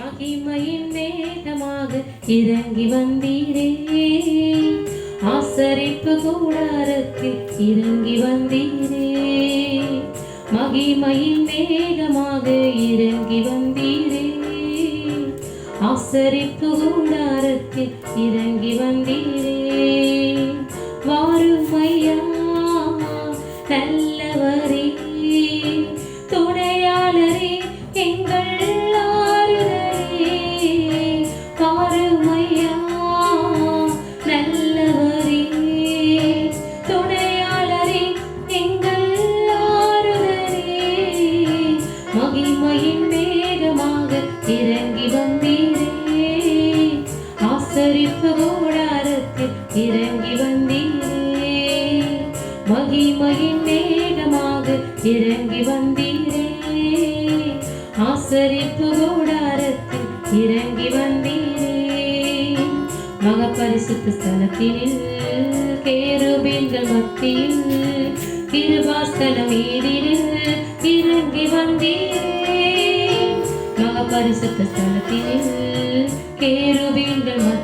மகிமையின் மேகமாக இறங்கி வந்தீரே. ஆசரிப்பு கூடாரத்தில் இறங்கி வந்தீரே. மகிமையின் மேகமாக இறங்கி வந்தீரே. ஆசரிப்பு கூடாரத்தில் இறங்கி வந்தீரே. இறங்கி வந்தீரே. மகிமையின் மேகமாக இறங்கி வந்தீரே. ஆசரிப்பு கூடாரத்தில் இறங்கி வந்தீரே. மகபரிசுத்த ஸ்தலத்தில் கேருபீன்கள் மத்தியில் கிருபாஸ்தலம் மீதினில் இறங்கி வந்தீரே. மகபரிசுத்த ஸ்தலத்தில் கேருபீன்கள் மத்தியில்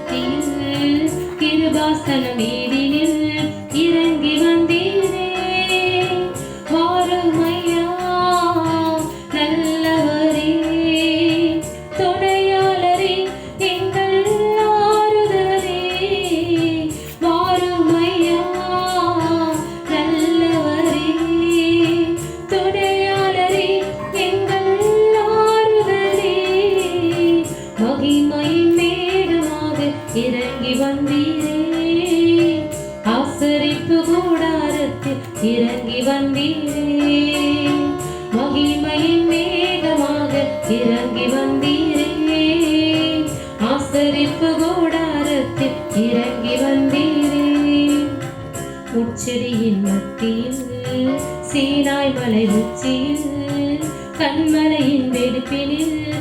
கிருபாஸ்தலம் இறங்கி வந்தீரே. மகிமையின் மேகமாக இறங்கி வந்தீரே. ஆசரிப்பு கூடாரத்தில் இறங்கி வந்தீரே. உச்சரியின் மத்தியில் சீனாய் மலை உச்சியில் கண்மலையின் வெடிப்பினில்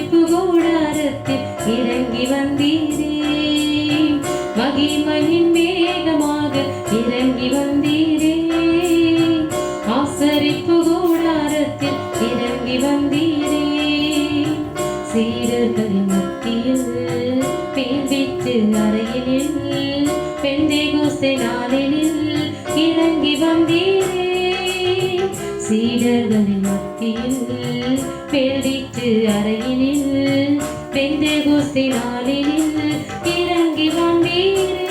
ஆசரிப்பு கூடாரத்தில் இறங்கி வந்தீரே. மகிமையின் மேகமாக இறங்கி வந்தீரே. ஆசரிப்பு கூடாரத்தில் இறங்கி வந்தீரே. சீடர்களின் மத்தியில் பேந்திட்டு அறையினில் பெந்தை கோசை நாளினில் சீடர்களின் மத்தியில் பேடிட்டு அறையினில் பெந்தை கோஸ்தை நாளினில் இறங்கி வந்தீர்கள்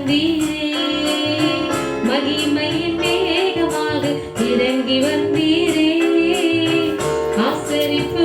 வந்தீரே மகிமையின் மேகமாக இறங்கி வந்தீரே. ஆசரிப்பு